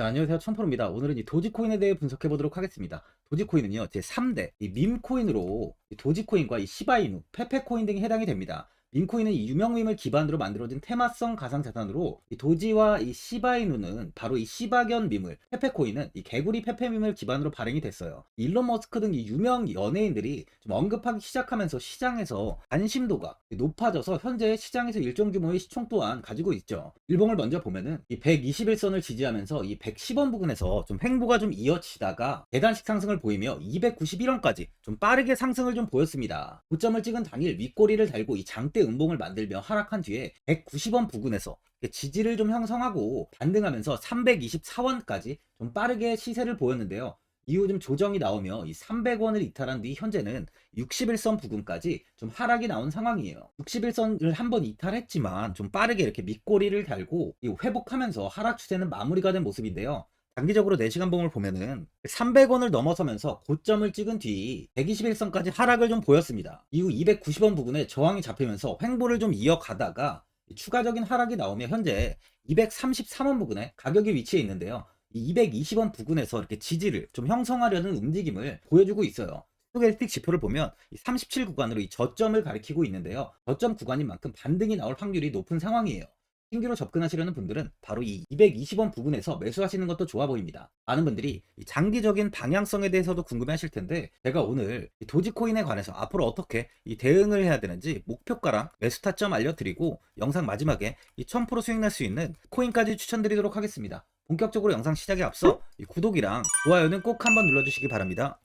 자, 안녕하세요. 천프로입니다. 오늘은 이 도지코인에 대해 분석해 보도록 하겠습니다. 도지코인은요, 제 3대 이 밈코인으로 이 도지코인과 이 시바이누, 페페코인 등이 해당이 됩니다. 밈코인은 이 유명밈을 기반으로 만들어진 테마성 가상자산으로 이 도지와 이 시바이누는 바로 이 시바견 밈을 페페코인은 이 개구리 페페밈을 기반으로 발행이 됐어요. 일론 머스크 등 이 유명 연예인들이 좀 언급하기 시작하면서 시장에서 관심도가 높아져서 현재 시장에서 일정 규모의 시총 또한 가지고 있죠. 일봉을 먼저 보면은 이 121선을 지지하면서 이 110원 부근에서 좀 횡보가 좀 이어지다가 계단식 상승을 보이며 291원까지 좀 빠르게 상승을 좀 보였습니다. 고점을 찍은 당일 윗꼬리를 달고 이 장대 음봉을 만들며 하락한 뒤에 190원 부근에서 지지를 좀 형성하고 반등하면서 324원까지 좀 빠르게 시세를 보였는데요. 이후 좀 조정이 나오며 이 300원을 이탈한 뒤 현재는 61선 부근까지 좀 하락이 나온 상황이에요. 61선을 한번 이탈했지만 좀 빠르게 이렇게 밑꼬리를 달고 이 회복하면서 하락 추세는 마무리가 된 모습인데요. 단기적으로 4시간 봉을 보면은 300원을 넘어서면서 고점을 찍은 뒤 121선까지 하락을 좀 보였습니다. 이후 290원 부근에 저항이 잡히면서 횡보를 좀 이어가다가 추가적인 하락이 나오며 현재 233원 부근에 가격이 위치해 있는데요. 이 220원 부근에서 이렇게 지지를 좀 형성하려는 움직임을 보여주고 있어요. 스토캐스틱 지표를 보면 37 구간으로 이 저점을 가리키고 있는데요. 저점 구간인 만큼 반등이 나올 확률이 높은 상황이에요. 신규로 접근하시려는 분들은 바로 이 220원 부근에서 매수하시는 것도 좋아 보입니다. 많은 분들이 이 장기적인 방향성에 대해서도 궁금해 하실 텐데 제가 오늘 이 도지코인에 관해서 앞으로 어떻게 이 대응을 해야 되는지 목표가랑 매수 타점 알려드리고 영상 마지막에 이1000% 수익 날 수 있는 코인까지 추천드리도록 하겠습니다. 본격적으로 영상 시작에 앞서 이 구독이랑 좋아요는 꼭 한번 눌러주시기 바랍니다.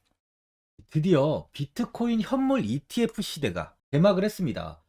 드디어 비트코인 현물 ETF 시대가 개막을 했습니다.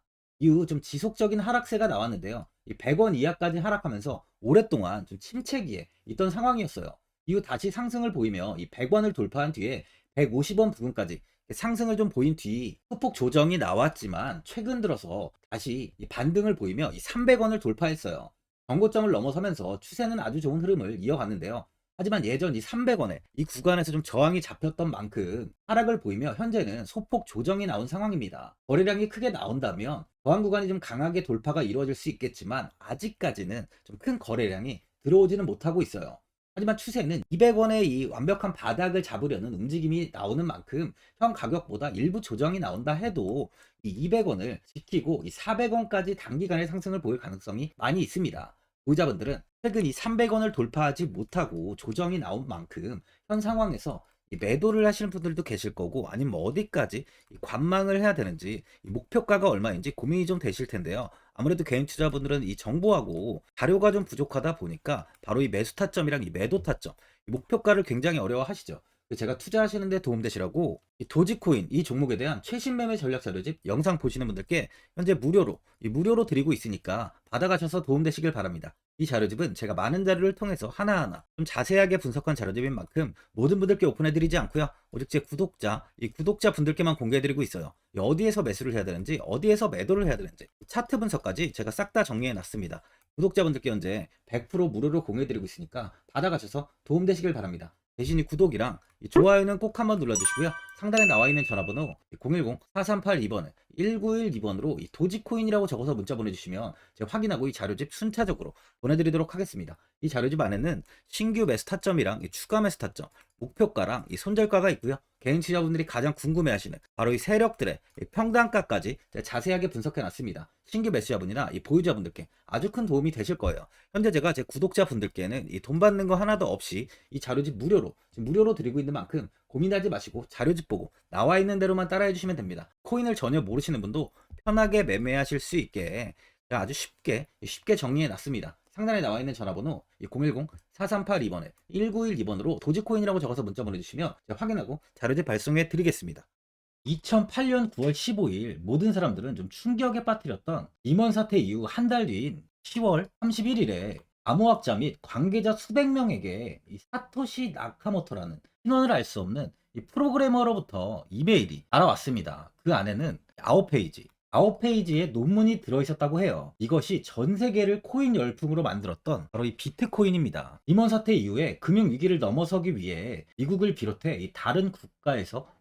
이후 좀 지속적인 하락세가 나왔는데요. 이 100원 이하까지 하락하면서 오랫동안 좀 침체기에 있던 상황이었어요. 이후 다시 상승을 보이며 이 100원을 돌파한 뒤에 150원 부근까지 상승을 좀 보인 뒤 소폭 조정이 나왔지만 최근 들어서 다시 이 반등을 보이며 이 300원을 돌파했어요. 정고점을 넘어서면서 추세는 아주 좋은 흐름을 이어갔는데요. 하지만 예전 이 300원에 이 구간에서 좀 저항이 잡혔던 만큼 하락을 보이며 현재는 소폭 조정이 나온 상황입니다. 거래량이 크게 나온다면 저항 구간이 좀 강하게 돌파가 이루어질 수 있겠지만 아직까지는 좀 큰 거래량이 들어오지는 못하고 있어요. 하지만 추세는 200원의 이 완벽한 바닥을 잡으려는 움직임이 나오는 만큼 현 가격보다 일부 조정이 나온다 해도 이 200원을 지키고 이 400원까지 단기간에 상승을 보일 가능성이 많이 있습니다. 보유자분들은 최근 이 300원을 돌파하지 못하고 조정이 나온 만큼 현 상황에서 이 매도를 하시는 분들도 계실 거고 아니면 뭐 어디까지 이 관망을 해야 되는지 이 목표가가 얼마인지 고민이 좀 되실 텐데요. 아무래도 개인 투자분들은 이 정보하고 자료가 좀 부족하다 보니까 바로 이 매수 타점이랑 이 매도 타점, 이 목표가를 굉장히 어려워하시죠. 제가 투자하시는데 도움되시라고 이 도지코인 이 종목에 대한 최신 매매 전략 자료집 영상 보시는 분들께 현재 무료로 이 무료로 드리고 있으니까 받아가셔서 도움되시길 바랍니다. 이 자료집은 제가 많은 자료를 통해서 하나하나 좀 자세하게 분석한 자료집인 만큼 모든 분들께 오픈해드리지 않고요. 오직 제 구독자, 이 구독자 분들께만 공개해드리고 있어요. 이 어디에서 매수를 해야 되는지, 어디에서 매도를 해야 되는지, 차트 분석까지 제가 싹 다 정리해놨습니다. 구독자분들께 현재 100% 무료로 공유해드리고 있으니까 받아가셔서 도움되시길 바랍니다. 대신 이 구독이랑 이 좋아요는 꼭 한번 눌러주시고요. 상단에 나와 있는 전화번호 010-4382번을 1912번으로 이 도지코인이라고 적어서 문자 보내주시면 제가 확인하고 이 자료집 순차적으로 보내드리도록 하겠습니다. 이 자료집 안에는 신규 매수 타점이랑 이 추가 매수 타점, 목표가랑 이 손절가가 있고요. 개인 투자분들이 가장 궁금해하시는 바로 이 세력들의 이 평단가까지 자세하게 분석해놨습니다. 신규 매수자분이나 이 보유자분들께 아주 큰 도움이 되실 거예요. 현재 제가 제 구독자분들께는 이 돈 받는 거 하나도 없이 이 자료집 무료로 지금 무료로 드리고 있는 만큼 고민하지 마시고 자료집 보고 나와 있는 대로만 따라해 주시면 됩니다. 코인을 전혀 모르시는 분도 편하게 매매하실 수 있게 아주 쉽게 쉽게 정리해 놨습니다. 상단에 나와 있는 전화번호 010-4382번에 1912번으로 도지코인이라고 적어서 문자 보내주시면 제가 확인하고 자료집 발송해 드리겠습니다. 2008년 9월 15일 모든 사람들은 좀 충격에 빠뜨렸던 임원 사태 이후 한 달 뒤인 10월 31일에 암호학자 및 관계자 수백 명에게 이 사토시 나카모토라는 신원을 알 수 없는 이 프로그래머로부터 이메일이 날아왔습니다. 그 안에는 9페이지, 9페이지에 논문이 들어있었다고 해요. 이것이 전 세계를 코인 열풍으로 만들었던 바로 이 비트코인입니다. 임원 사태 이후에 금융위기를 넘어서기 위해 미국을 비롯해 이 다른 국가에서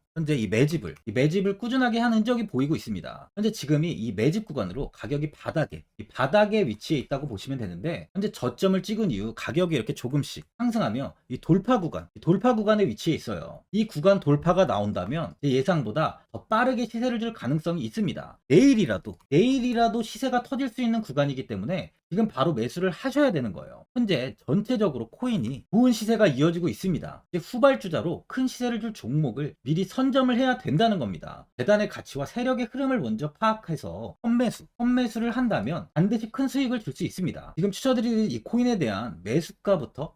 현재 이 매집을 이 매집을 꾸준하게 한 흔적이 보이고 있습니다. 현재 지금이 이 매집 구간으로 가격이 바닥에 이 바닥에 위치해 있다고 보시면 되는데 현재 저점을 찍은 이후 가격이 이렇게 조금씩 상승하며 이 돌파 구간 이 돌파 구간에 위치해 있어요. 이 구간 돌파가 나온다면 제 예상보다 더 빠르게 시세를 줄 가능성이 있습니다. 내일이라도 내일이라도 시세가 터질 수 있는 구간이기 때문에 지금 바로 매수를 하셔야 되는 거예요. 현재 전체적으로 코인이 좋은 시세가 이어지고 있습니다. 후발주자로 큰 시세를 줄 종목을 미리 선 점을 해야 된다는 겁니다. 재단의 가치와 세력의 흐름을 먼저 파악해서 선매수, 선매수를 한다면 반드시 큰 수익을 줄 수 있습니다. 지금 추천드리는 이 코인에 대한 매수가부터